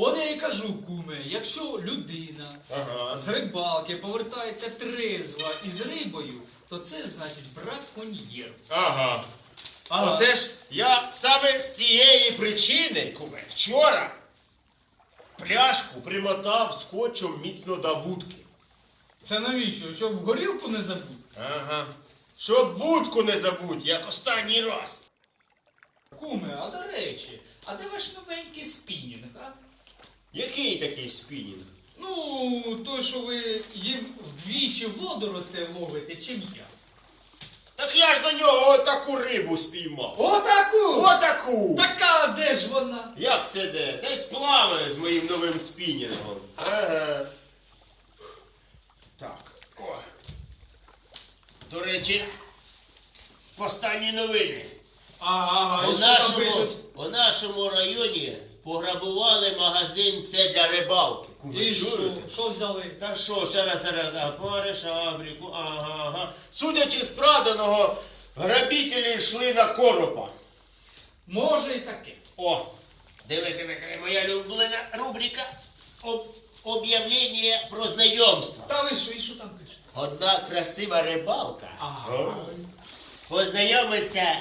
От я і кажу, куме, якщо людина Ага. з рибалки повертається трезва із рибою, то це значить браконьєр. Ага. Ага. Оце ж я саме з тієї причини, куме, вчора пляшку примотав скотчем міцно до вудки. Це навіщо? Щоб горілку не забути? Ага. Щоб вудку не забудь, як останній раз. Куме, а до речі, а де ваш новенький спінінг, а? Який такий спінінг? Ну, той, що ви їм вдвічі водоростей ловите, чим я. Так я ж на нього отаку рибу спіймав. Отаку! Отаку! Така де ж вона? Як це де? Десь плаває з моїм новим спінінгом. Ага. Так. О. До речі, останні новини. Ага, і У що там нашому, пишуть? у нашому районі пограбували магазин все для рибалки. І що? Що взяли? Та що, ще раз зараз, да, пари, шабріку, ага, ага. Судячи з краданого, грабителі йшли на коропа. Може і таке. О, Диви, диви, диви, моя улюблена рубрика об, об'явлення про знайомство. Та ви що, і що там пишуть? Одна красива рибалка Ага. познайомиться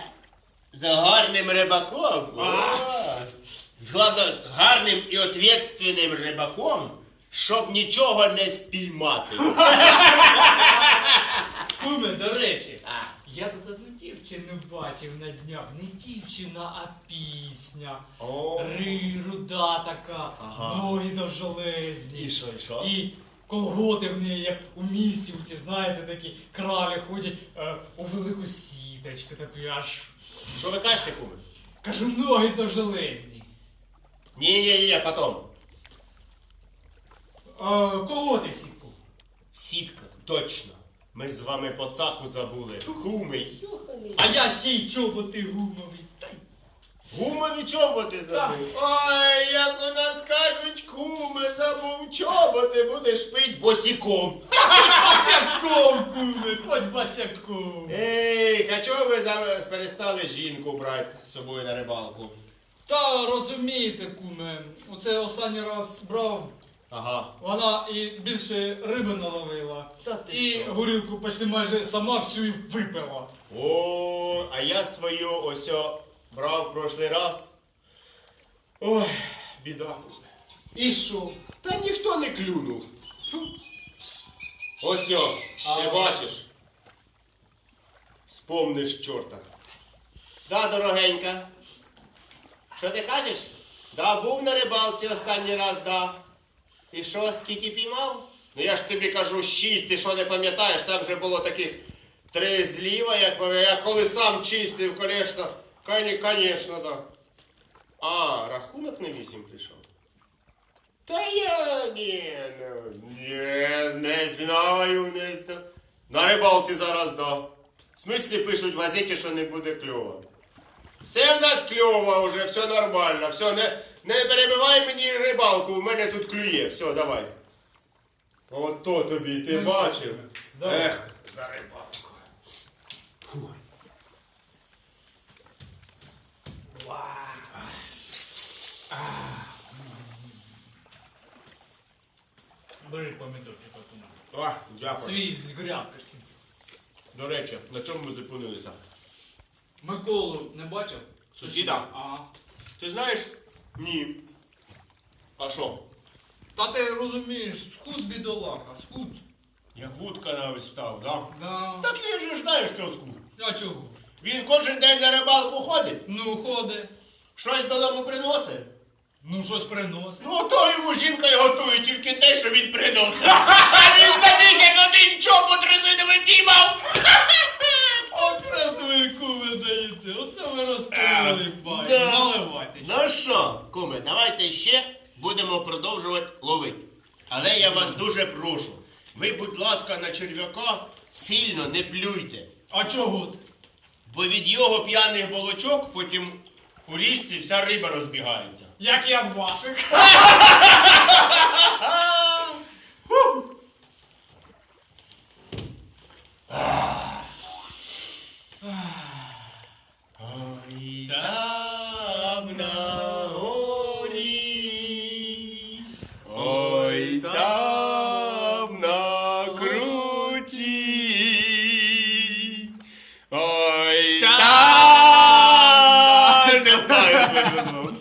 з гарним рибаком. О. З гарним і ответственним рибаком, щоб нічого не спіймати. Куме, до речі, я тут одну дівчину бачив на днях. Не дівчина, а пісня. Ри, руда така, ноги довжелезні. І що, і що? І колготи в неї, як у місівці, знаєте, такі кралі ходять е, у велику сіточку, таку аж. Що ви кажете, куме? Кажу, ноги довжелезні. Ні-ні-ні, потом. Е, колготи в сітку. Сітка, точно. Ми з вами по цаку забули. Куми. А я ще й чоботи гумові. Та й Гумові чоботи забув. Ой, як у нас кажуть, куми забув чоботи, будеш пить босіком. Басяком, куме, хоч басяком. Ей, а чого ви за- перестали жінку брати з собою на рибалку? Та розумієте, куме, оце останній раз брав, Ага. вона і більше риби наловила. Та ти І що? горілку почти майже сама всю і випила. О, а я свою ось о брав в прошлий раз. Ой, біда. куме. І що? Та ніхто не клюнув. Фу. Ось о, ти А. бачиш. Спомниш чорта. Да, дорогенька. Що ти кажеш? Да, був на рибалці останній раз, да. І що, скільки піймав? Ну я ж тобі кажу шість, ти що не пам'ятаєш, там вже було таких три зліва, як я коли сам чистив, конечно. Конечно, да. А, рахунок на вісім прийшов. Та я ні, ну, ні, не знаю, не знаю. На рибалці зараз да. В смислі пишуть в газеті, що не буде кльово. Все в нас кльово вже, все нормально. Все, не, не перебивай мені рибалку, у мене тут клює. Все, давай. Ото тобі, ти Ну, бачив? Да. Ех, за рибалку. Фу. Бери помідорчика, куме. О, дякую. Свій з грядки. До речі, на чому ми зупинилися? Миколу не бачив? Сусіда? Ага. Ти знаєш? Ні. А що? Та ти розумієш, схуд бідолаха, схуд. Як вудка навіть став, да? Да. Так він же ж знає, що скур. А чого? Він кожен день на рибалку ходить, Ну, ходи. щось додому приносить. Ну, щось приносить. Ну, то йому жінка й готує тільки те, що він приносить. А він забіг, як один чобот резиновий піймав. Оце ви куми даєте, оце ви розповіли, бать. да. Наливайте. Ну що, куми, давайте ще будемо продовжувати ловити. Але я вас дуже прошу, ви, будь ласка, на черв'яка сильно не плюйте. А чого це? Бо від його п'яних болочок потім у річці вся риба розбігається. Як я в ваших. Yeah.